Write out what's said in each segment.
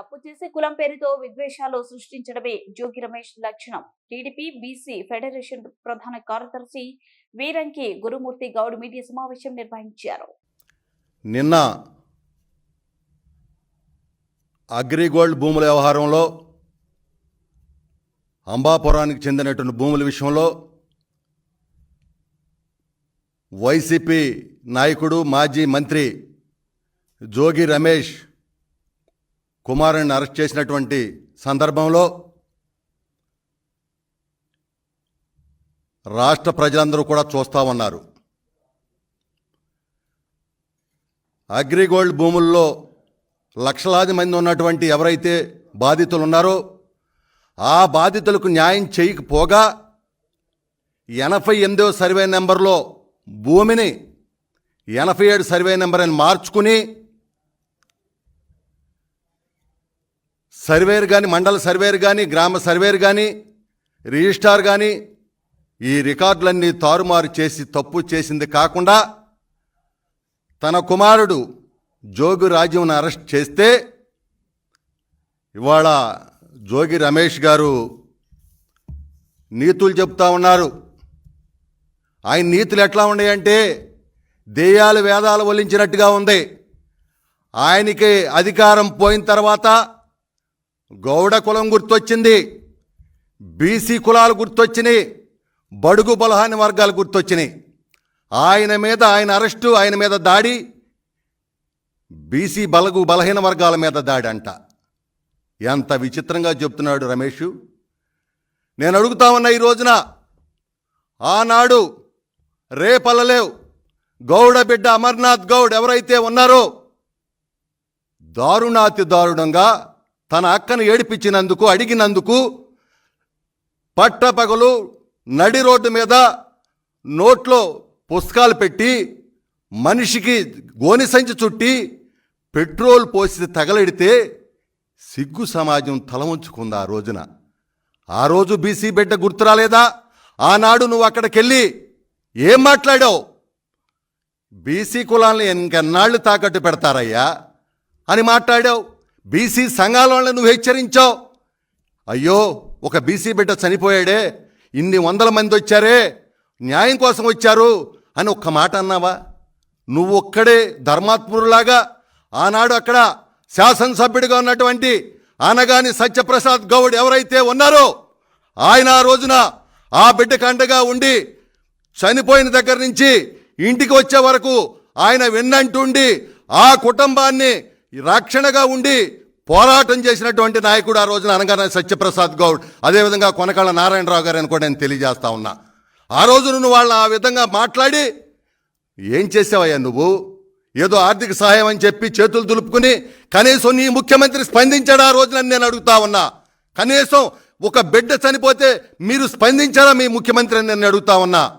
తప్పు చేసి కులం పేరుతో విద్వేషాలు సృష్టించడమే జోగి రమేష్ లక్షణం. టీడీపీ బీసీ ఫెడరేషన్ ప్రధాన కార్యదర్శి వీరంకి గురుమూర్తి గౌడ్ మీడియా సమావేశం నిర్వహించారు. నిన్న అగ్రిగోల్డ్ భూముల వ్యవహారంలో అంబాపురానికి చెందినటువంటి భూముల విషయంలో వైసీపీ నాయకుడు మాజీ మంత్రి జోగి రమేష్ కుమారుని అరెస్ట్ చేసినటువంటి సందర్భంలో రాష్ట్ర ప్రజలందరూ కూడా చూస్తూ ఉన్నారు. అగ్రిగోల్డ్ భూముల్లో లక్షలాది మంది ఉన్నటువంటి ఎవరైతే బాధితులు ఉన్నారో ఆ బాధితులకు న్యాయం చేయకపోగా ఎనభై ఎనిమిదో సర్వే నెంబర్లో భూమిని ఎనభై ఏడు సర్వే నెంబర్ అని మార్చుకుని సర్వేర్ కానీ మండల సర్వేర్ కానీ గ్రామ సర్వేర్ కానీ రిజిస్టార్ కానీ ఈ రికార్డులన్నీ తారుమారు చేసి తప్పు చేసింది కాకుండా తన కుమారుడు జోగి రాజీవ్ను అరెస్ట్ చేస్తే ఇవాళ జోగి రమేష్ గారు నీతులు చెప్తా ఉన్నారు. ఆయన నీతులు ఎట్లా ఉన్నాయంటే దెయ్యాలు వేదాలు వలించినట్టుగా ఉంది. ఆయనకి అధికారం పోయిన తర్వాత గౌడ కులం గుర్తొచ్చింది బీసీ కులాలు గుర్తొచ్చినాయి బడుగు బలహాని వర్గాలు గుర్తొచ్చినాయి. ఆయన మీద ఆయన అరెస్టు ఆయన మీద దాడి బీసీ బలగు బలహీన వర్గాల మీద దాడి అంట. ఎంత విచిత్రంగా చెప్తున్నాడు రమేష్. నేను అడుగుతా ఉన్నా ఈ రోజున ఆనాడు రేపల్లలేవ్ గౌడ బిడ్డ అమర్నాథ్ గౌడ్ ఎవరైతే ఉన్నారో దారుణాతి దారుణంగా తన అక్కను ఏడిపించినందుకు అడిగినందుకు పట్టపగలు నడి రోడ్డు మీద నోట్లో పుస్తకాలు పెట్టి మనిషికి గోని సంచి చుట్టి పెట్రోల్ పోసి తగలెడితే సిగ్గు సమాజం తల ఉంచుకుంది ఆ రోజున. ఆ రోజు బీసీ బిడ్డ గుర్తురాలేదా? ఆనాడు నువ్వు అక్కడికెళ్ళి ఏం మాట్లాడావు? బీసీ కులాలను ఇంకెన్నాళ్ళు తాకట్టు పెడతారయ్యా అని మాట్లాడావు. బీసీ సంఘాల వాళ్ళని నువ్వు హెచ్చరించావు. అయ్యో ఒక బీసీ బిడ్డ చనిపోయాడే ఇన్ని వందల మంది వచ్చారే న్యాయం కోసం వచ్చారు అని ఒక్క మాట అన్నావా? నువ్వు ఒక్కడే ధర్మాత్మురులాగా ఆనాడు అక్కడ శాసనసభ్యుడిగా ఉన్నటువంటి ఆనగాని సత్యప్రసాద్ గౌడ్ ఎవరైతే ఉన్నారో ఆయన ఆ రోజున ఆ బిడ్డకు అండగా ఉండి చనిపోయిన దగ్గర నుంచి ఇంటికి వచ్చే వరకు ఆయన వెన్నంటుండి ఆ కుటుంబాన్ని రక్షణగా ఉండి పోరాటం చేసినటువంటి నాయకుడు ఆ రోజున అనగానే సత్యప్రసాద్ గౌడ్. అదేవిధంగా కొనకళ్ళ నారాయణరావు గారు అని కూడా నేను తెలియజేస్తా ఉన్నా. ఆ రోజు నువ్వు వాళ్ళని ఆ విధంగా మాట్లాడి ఏం చేసావయ్యా నువ్వు? ఏదో ఆర్థిక సహాయం అని చెప్పి చేతులు దులుపుకుని కనీసం నీ ముఖ్యమంత్రి స్పందించాడు ఆ రోజున నేను అడుగుతా ఉన్నా. కనీసం ఒక బిడ్డ చనిపోతే మీరు స్పందించారా మీ ముఖ్యమంత్రి అని నేను అడుగుతా ఉన్నా.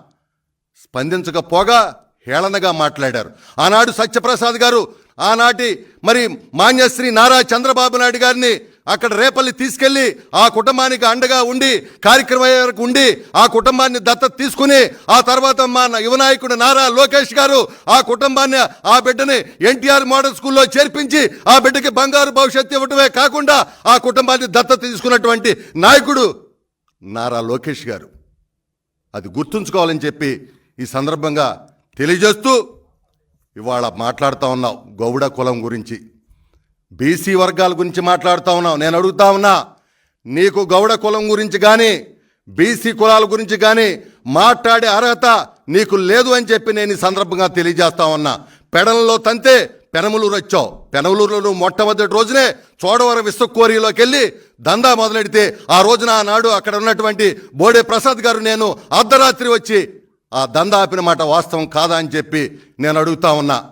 స్పందించకపోగా హేళనగా మాట్లాడారు. ఆనాడు సత్యప్రసాద్ గారు ఆనాటి మరి మాన్యశ్రీ నారా చంద్రబాబు నాయుడు గారిని అక్కడ రేపల్లి తీసుకెళ్ళి ఆ కుటుంబానికి అండగా ఉండి కార్యక్రమం అయ్యే వరకు ఉండి ఆ కుటుంబాన్ని దత్తత తీసుకుని ఆ తర్వాత మా యువనాయకుడు నారా లోకేష్ గారు ఆ కుటుంబాన్ని ఆ బిడ్డని ఎన్టీఆర్ మోడల్ స్కూల్లో చేర్పించి ఆ బిడ్డకి బంగారు భవిష్యత్తు ఇవ్వటమే కాకుండా ఆ కుటుంబాన్ని దత్తత తీసుకున్నటువంటి నాయకుడు నారా లోకేష్ గారు. అది గుర్తుంచుకోవాలని చెప్పి ఈ సందర్భంగా తెలియజేస్తూ ఇవాళ మాట్లాడుతూ ఉన్నావు గౌడ కులం గురించి. బీసీ వర్గాల గురించి మాట్లాడుతూ ఉన్నావు. నేను అడుగుతా ఉన్నా నీకు గౌడ కులం గురించి కానీ బీసీ కులాల గురించి కానీ మాట్లాడే అర్హత నీకు లేదు అని చెప్పి నేను ఈ సందర్భంగా తెలియజేస్తా ఉన్నా. పెడలలో తంతే పెనమలూరు వచ్చావు. పెనమలూరులో నువ్వు మొట్టమొదటి రోజునే చోడవరం విశ్వకోరిలోకి వెళ్ళి దందా మొదలెడితే ఆ రోజున ఆనాడు అక్కడ ఉన్నటువంటి బోడే ప్రసాద్ గారు నేను అర్ధరాత్రి వచ్చి ఆ దందా ఆపిన మాట వాస్తవం కాదా అని చెప్పి నేను అడుగుతా ఉన్నా.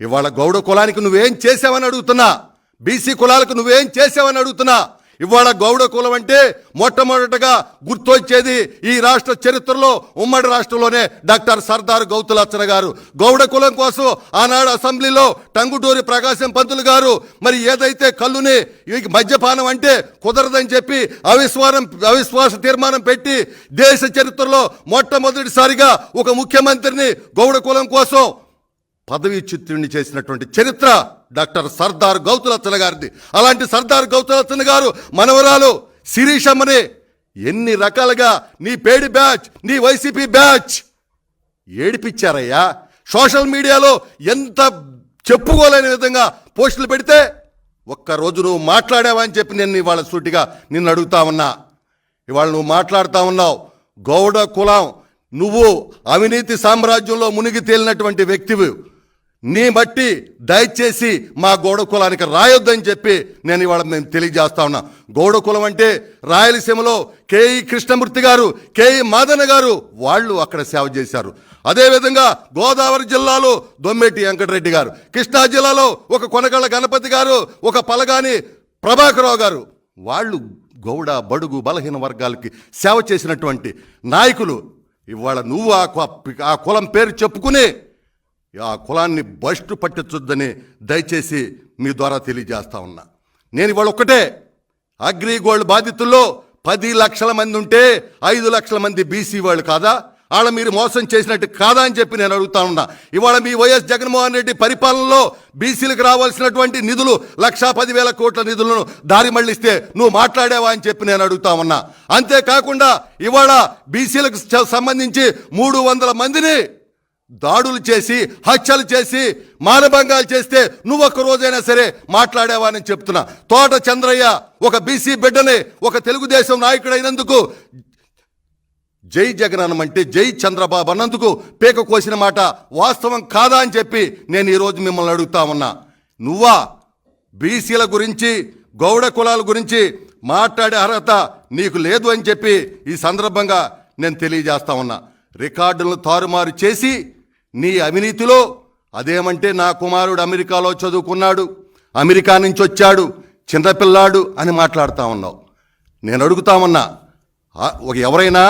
ఇవాళ గౌడ కులానికి నువ్వేం చేసావని అడుగుతున్నా. బీసీ కులాలకు నువ్వేం చేసావని అడుగుతున్నా. ఇవాళ గౌడ కులం అంటే మొట్టమొదటగా గుర్తొచ్చేది ఈ రాష్ట్ర చరిత్రలో ఉమ్మడి రాష్ట్రంలోనే డాక్టర్ సర్దార్ గౌతులచ్చన గారు. గౌడ కులం కోసం ఆనాడు అసెంబ్లీలో టంగుటూరి ప్రకాశం పంతులు గారు మరి ఏదైతే కళ్ళుని మద్యపానం అంటే కుదరదని చెప్పి అవిశ్వాసం అవిశ్వాస తీర్మానం పెట్టి దేశ చరిత్రలో మొట్టమొదటిసారిగా ఒక ముఖ్యమంత్రిని గౌడ కులం కోసం పదవి చిత్రుణ్ణి చేసినటువంటి చరిత్ర డాక్టర్ సర్దార్ గౌతులచ్చన గారిది. అలాంటి సర్దార్ గౌతులచ్చన గారు మనవరాలు శిరీషమ్మని ఎన్ని రకాలుగా నీ పేడి బ్యాచ్ నీ వైసీపీ బ్యాచ్ ఏడిపించారయ్యా సోషల్ మీడియాలో ఎంత చెప్పుకోలేని విధంగా పోస్టులు పెడితే ఒక్కరోజు నువ్వు మాట్లాడావా అని చెప్పి నేను ఇవాళ సూటిగా నిన్ను అడుగుతా ఉన్నా. ఇవాళ నువ్వు మాట్లాడుతూ ఉన్నావు. గౌడ కులం నువ్వు అవినీతి సామ్రాజ్యంలో మునిగి తేలినటువంటి వ్యక్తివి. నీ బట్టి దయచేసి మా గౌడ కులానికి రాయొద్దని చెప్పి నేను ఇవాళ నేను తెలియజేస్తా ఉన్నా. గౌడ కులం అంటే రాయలసీమలో కేఈ కృష్ణమూర్తి గారు కేఈ మాదన గారు వాళ్ళు అక్కడ సేవ చేశారు. అదేవిధంగా గోదావరి జిల్లాలో దొమ్మేటి వెంకటరెడ్డి గారు కృష్ణా జిల్లాలో ఒక కొనగళ్ళ గణపతి గారు ఒక పలగాని ప్రభాకరరావు గారు వాళ్ళు గౌడ బడుగు బలహీన వర్గాలకి సేవ చేసినటువంటి నాయకులు. ఇవాళ నువ్వు ఆ ఆ కులం పేరు చెప్పుకుని ఆ కులాన్ని బస్టు పట్టించొద్దని దయచేసి మీ ద్వారా తెలియజేస్తా ఉన్నా. నేను ఇవాళ ఒక్కటే. అగ్రిగోల్డ్ బాధితుల్లో పది లక్షల మంది ఉంటే ఐదు లక్షల మంది బీసీ వాళ్ళు కాదా? వాళ్ళ మీరు మోసం చేసినట్టు కాదా అని చెప్పి నేను అడుగుతా ఉన్నా. ఇవాళ మీ వైఎస్ జగన్మోహన్ రెడ్డి పరిపాలనలో బీసీలకు రావాల్సినటువంటి నిధులు లక్షా పదివేల కోట్ల నిధులను దారి మళ్ళిస్తే నువ్వు మాట్లాడావా అని చెప్పి నేను అడుగుతా ఉన్నా. అంతేకాకుండా ఇవాళ బీసీలకు సంబంధించి మూడు వందల మందిని దాడులు చేసి హత్యలు చేసి మానభంగాలు చేస్తే నువ్వు ఒక్క రోజైనా సరే మాట్లాడేవానని చెప్తున్నా. తోట చంద్రయ్య ఒక బీసీ బిడ్డని ఒక తెలుగుదేశం నాయకుడైనందుకు జై జగన్ అనమంటే జై చంద్రబాబు అన్నందుకు పేక కోసిన మాట వాస్తవం కాదా అని చెప్పి నేను ఈరోజు మిమ్మల్ని అడుగుతా ఉన్నా. నువ్వా బీసీల గురించి గౌడ కులాల గురించి మాట్లాడే అర్హత నీకు లేదు అని చెప్పి ఈ సందర్భంగా నేను తెలియజేస్తా ఉన్నా. రికార్డులను తారుమారు చేసి నీ అవినీతిలో అదేమంటే నా కుమారుడు అమెరికాలో చదువుకున్నాడు అమెరికా నుంచి వచ్చాడు చిన్నపిల్లాడు అని మాట్లాడుతా ఉన్నావు. నేను అడుగుతా ఉన్నా ఒక ఎవరైనా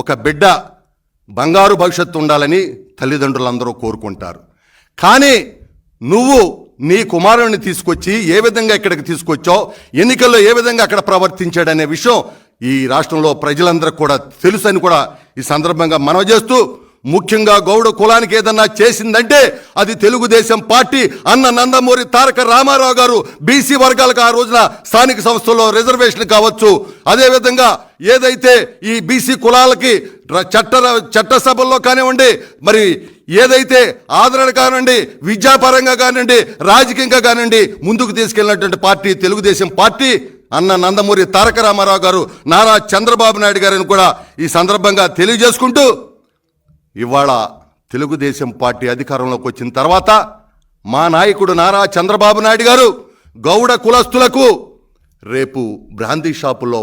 ఒక బిడ్డ బంగారు భవిష్యత్తు ఉండాలని తల్లిదండ్రులందరూ కోరుకుంటారు. కానీ నువ్వు నీ కుమారుని తీసుకొచ్చి ఏ విధంగా ఇక్కడికి తీసుకొచ్చావు ఎన్నికల్లో ఏ విధంగా అక్కడ ప్రవర్తించాడనే విషయం ఈ రాష్ట్రంలో ప్రజలందరికీ కూడా తెలుసు అని కూడా ఈ సందర్భంగా మనవి చేస్తూ ముఖ్యంగా గౌడ కులానికి ఏదన్నా చేసిందంటే అది తెలుగుదేశం పార్టీ అన్న నందమూరి తారక రామారావు గారు బీసీ వర్గాలకు ఆ రోజున స్థానిక సంస్థల్లో రిజర్వేషన్ కావచ్చు. అదేవిధంగా ఏదైతే ఈ బీసీ కులాలకి చట్ట చట్టసభల్లో కానివ్వండి మరి ఏదైతే ఆదరణ కానివ్వండి విద్యాపరంగా కానివ్వండి రాజకీయంగా కానివ్వండి ముందుకు తీసుకెళ్ళినటువంటి పార్టీ తెలుగుదేశం పార్టీ అన్న నందమూరి తారక రామారావు గారు నారా చంద్రబాబు నాయుడు గారిని కూడా ఈ సందర్భంగా తెలియజేసుకుంటూ ఇవాళ తెలుగుదేశం పార్టీ అధికారంలోకి వచ్చిన తర్వాత మా నాయకుడు నారా చంద్రబాబు నాయుడు గారు గౌడ కులస్తులకు రేపు బ్రాందీ షాపుల్లో